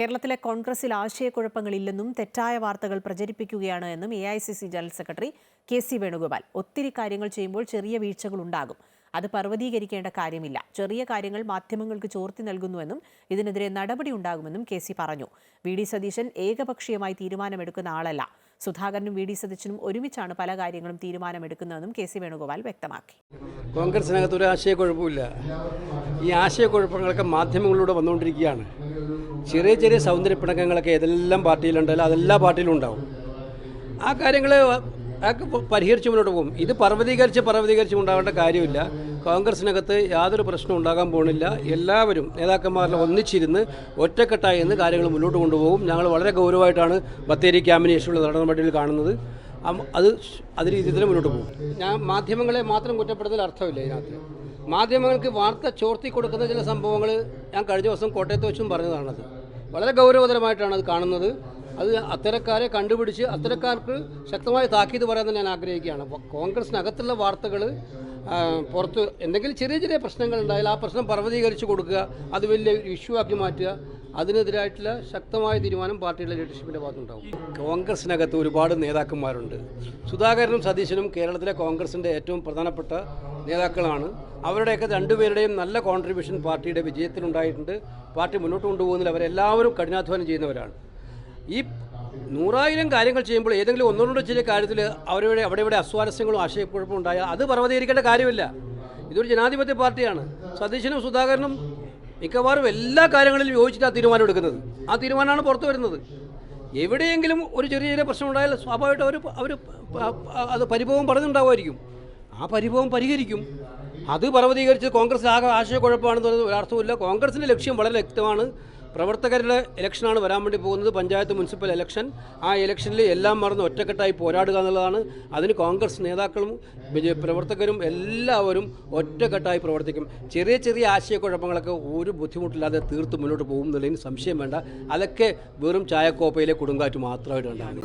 കേരളത്തിലെ കോൺഗ്രസിൽ ആശയക്കുഴപ്പങ്ങളില്ലെന്നും തെറ്റായ വാർത്തകൾ പ്രചരിപ്പിക്കുകയാണ് എന്നും A I C C general secretary K C Venugopal. ഒത്തിരി കാര്യങ്ങൾ ചെയ്യുമ്പോൾ ചെറിയ വീഴ്ചകൾ ഉണ്ടാകും. അത് പർവതീകരിക്കേണ്ട കാര്യമില്ല. ചെറിയ കാര്യങ്ങൾ മാധ്യമങ്ങൾക്ക് ചോർത്തി നൽകുന്നുവെന്നും ഇതിനെതിരെ നടപടി ഉണ്ടാകുമെന്നും കെ സി പറഞ്ഞു. വി ഡി സതീശൻ ഏകപക്ഷീയമായി തീരുമാനമെടുക്കുന്ന ആളല്ല. സുധാകരനും വി ഡി സതീശനും ഒരുമിച്ചാണ് പല കാര്യങ്ങളും തീരുമാനമെടുക്കുന്നതെന്നും കെ സി വേണുഗോപാൽ വ്യക്തമാക്കി. കോൺഗ്രസിനകത്ത് ഒരു ആശയക്കുഴപ്പമില്ല ഈ ആശയക്കുഴപ്പങ്ങളൊക്കെ മാധ്യമങ്ങളിലൂടെ വന്നുകൊണ്ടിരിക്കുകയാണ്. ചെറിയ ചെറിയ സൗന്ദര്യ പിണക്കങ്ങളൊക്കെ ഏതെല്ലാം പാർട്ടിയിലുണ്ടല്ലോ അതെല്ലാ പാർട്ടിയിലും ഉണ്ടാവും. ആ കാര്യങ്ങൾ അതൊക്കെ പരിഹരിച്ച് മുന്നോട്ട് പോകും. ഇത് പർവതീകരിച്ച് പർവതീകരിച്ച് ഉണ്ടാവേണ്ട കാര്യമില്ല. കോൺഗ്രസിനകത്ത് യാതൊരു പ്രശ്നവും ഉണ്ടാകാൻ പോകുന്നില്ല. എല്ലാവരും നേതാക്കന്മാരെല്ലാം ഒന്നിച്ചിരുന്ന് ഒറ്റക്കെട്ടായി എന്ന് കാര്യങ്ങൾ മുന്നോട്ട് കൊണ്ടുപോകും. ഞങ്ങൾ വളരെ ഗൗരവമായിട്ടാണ് ബത്തേരി ക്യാമ്പിന് ശേഷമുള്ള നടപടികൾ കാണുന്നത് അത് അത് രീതിയിൽ തന്നെ മുന്നോട്ട് പോകും. ഞാൻ മാധ്യമങ്ങളെ മാത്രം കുറ്റപ്പെടുത്തൽ അർത്ഥമില്ല ഇതിനകത്ത്. മാധ്യമങ്ങൾക്ക് വാർത്ത ചോർത്തി കൊടുക്കുന്ന ചില സംഭവങ്ങൾ ഞാൻ കഴിഞ്ഞ ദിവസം കോട്ടയത്ത് വെച്ചും പറഞ്ഞതാണത്. വളരെ ഗൗരവതരമായിട്ടാണ് അത് കാണുന്നത്. അത് അത്തരക്കാരെ കണ്ടുപിടിച്ച് അത്തരക്കാർക്ക് ശക്തമായ താക്കീത് പറയാൻ ഞാൻ ആഗ്രഹിക്കുകയാണ്. കോൺഗ്രസിനകത്തുള്ള വാർത്തകൾ പുറത്ത് എന്തെങ്കിലും ചെറിയ ചെറിയ പ്രശ്നങ്ങൾ ഉണ്ടായാൽ ആ പ്രശ്നം പർവതീകരിച്ച് കൊടുക്കുക അത് വലിയ ഇഷ്യൂ ആക്കി മാറ്റുക അതിനെതിരായിട്ടുള്ള ശക്തമായ തീരുമാനം പാർട്ടിയുടെ ലീഡർഷിപ്പിന്റെ ഭാഗത്തുണ്ടാവും. കോൺഗ്രസിനകത്ത് ഒരുപാട് നേതാക്കന്മാരുണ്ട്. സുധാകരനും സതീശനും കേരളത്തിലെ കോൺഗ്രസിന്റെ ഏറ്റവും പ്രധാനപ്പെട്ട നേതാക്കളാണ്. അവരുടെയൊക്കെ രണ്ടുപേരുടെയും നല്ല കോൺട്രിബ്യൂഷൻ പാർട്ടിയുടെ വിജയത്തിലുണ്ടായിട്ടുണ്ട്. പാർട്ടി മുന്നോട്ട് കൊണ്ടുപോകുന്നതിൽ അവരെല്ലാവരും കഠിനാധ്വാനം ചെയ്യുന്നവരാണ്. ഈ നൂറായിരം കാര്യങ്ങൾ ചെയ്യുമ്പോൾ ഏതെങ്കിലും ഒന്നോ രണ്ടോ ചില കാര്യത്തിൽ അവരുടെ അവിടെ ഇവിടെ അസ്വാരസ്യങ്ങളും ആശയക്കുഴപ്പവും ഉണ്ടായാൽ അത് പർവതീകരിക്കേണ്ട കാര്യമില്ല. ഇതൊരു ജനാധിപത്യ പാർട്ടിയാണ്. സതീശനും സുധാകരനും മിക്കവാറും എല്ലാ കാര്യങ്ങളിലും യോജിച്ചിട്ട് ആ തീരുമാനം എടുക്കുന്നത്. ആ തീരുമാനമാണ് പുറത്തു വരുന്നത്. എവിടെയെങ്കിലും ഒരു ചെറിയ ചെറിയ പ്രശ്നം ഉണ്ടായാൽ സ്വാഭാവികമായിട്ട് അവർ അവർ അത് പരിഭവം പറഞ്ഞിട്ടുണ്ടാവുമായിരിക്കും ആ പരിഭവം പരിഹരിക്കും. അത് പർവതീകരിച്ച് കോൺഗ്രസ് ആകെ ആശയക്കുഴപ്പമാണെന്ന് പറയുന്നത് ഒരർത്ഥമില്ല കോൺഗ്രസിന്റെ ലക്ഷ്യം വളരെ വ്യക്തമാണ്. പ്രവർത്തകരുടെ ഇലക്ഷനാണ് വരാൻ വേണ്ടി പോകുന്നത്. പഞ്ചായത്ത് മുനിസിപ്പൽ ഇലക്ഷൻ ആ ഇലക്ഷനിൽ എല്ലാം മറന്ന് ഒറ്റക്കെട്ടായി പോരാടുക എന്നുള്ളതാണ്. അതിന് കോൺഗ്രസ് നേതാക്കളും പ്രവർത്തകരും എല്ലാവരും ഒറ്റക്കെട്ടായി പ്രവർത്തിക്കും. ചെറിയ ചെറിയ ആശയക്കുഴപ്പങ്ങളൊക്കെ ഒരു ബുദ്ധിമുട്ടില്ലാതെ തീർത്ത് മുന്നോട്ട് പോകും എന്നുള്ളതിന് സംശയം വേണ്ട. അതൊക്കെ വെറും ചായക്കോപ്പയിലെ കൊടുങ്കാറ്റ് മാത്രമായിട്ട് ഉണ്ടാകും.